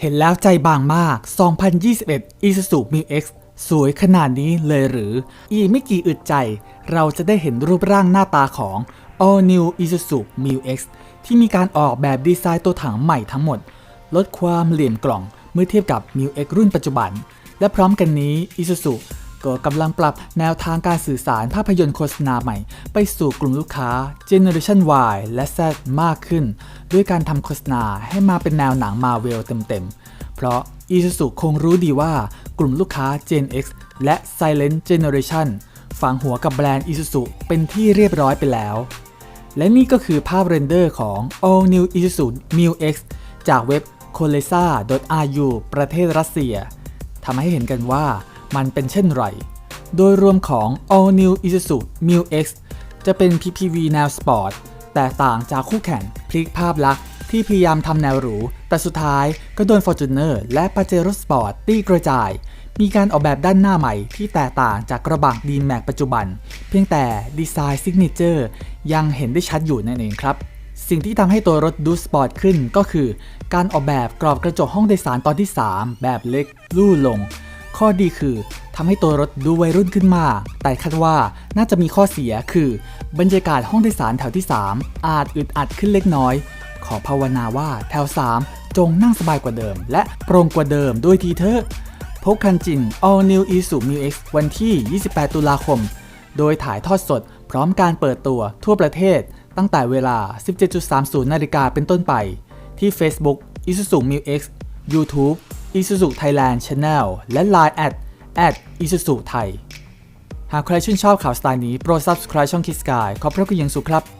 เห็นแล้วใจบางมาก 2021 Isuzu Mu X สวยขนาดนี้เลยหรือ อีไม่กี่อึดใจ เราจะได้เห็นรูปร่างหน้าตาของ All New Isuzu Mu X ที่มีการออกแบบดีไซน์ตัวถังใหม่ทั้งหมด ลดความเหลี่ยมกล่องเมื่อเทียบกับ Mu X รุ่นปัจจุบัน และพร้อมกันนี้ Isuzu ก็กำลังปรับแนวทางการสื่อสารภาพยนตร์โฆษณาใหม่ ไปสู่กลุ่มลูกค้า Generation Y และ Z มากขึ้น ด้วยการทำโฆษณาให้มาเป็นแนวหนังมาเวลเต็มๆ เพราะ Isuzu คงรู้ดีว่ากลุ่มลูกค้า Gen X และ Silent Generation ฝังหัวกับแบรนด์ Isuzu เป็นที่เรียบร้อยไปแล้ว และนี่ก็คือภาพเรนเดอร์ของ All New Isuzu Mu X จากเว็บ k o l e s a ru ประเทศรัสเซียทำให้เห็นกันว่า มันเป็นเช่นไร โดยรวมของ All New Isuzu Mu X จะเป็น PPV แนวสปอร์ตแตกต่างจากคู่แข่งพลิกภาพลักษณ์ที่พยายามทำแนวหรู แต่สุดท้ายก็โดน Fortuner และ Pajero Sport ตีกระจาย มีการออกแบบด้านหน้าใหม่ที่แตกต่างจากกระบะ d m a x ปัจจุบัน เพียงแต่ดีไซน์ซิกเนเจอร์ยังเห็นได้ชัดอยู่นั่นเองครับ สิ่งที่ทำให้ตัวรถดูสปอร์ตขึ้นก็คือ การออกแบบกรอบกระจกห้องโดยสารตอนที่ 3 แบบเล็กลู่ลง ข้อดีคือทำให้ตัวรถดูวัยรุ่นขึ้นมา แต่คาดว่าน่าจะมีข้อเสียคือ บรรยากาศห้องโดยสารแถวที่ 3 อาจอึดอัดขึ้นเล็กน้อย ขอภาวนาว่าแถว 3 จงนั่งสบายกว่าเดิม และโปร่งกว่าเดิมด้วยทีเถอะพบคันจิน All New Isuzu Mu X วันที่ 28 ตุลาคม โดยถ่ายทอดสดพร้อมการเปิดตัวทั่วประเทศ ตั้งแต่เวลา 17.30 นาฬิกาเป็นต้นไป ที่ Facebook Isuzu Mu X YouTube Isuzu Thailand Channel และ Line at at Isuzu Thai หากใครชื่นชอบข่าวสไตล์นี้โปรด subscribe ช่อง Kiss Sky ขอบพระคุณอย่างสูงครับ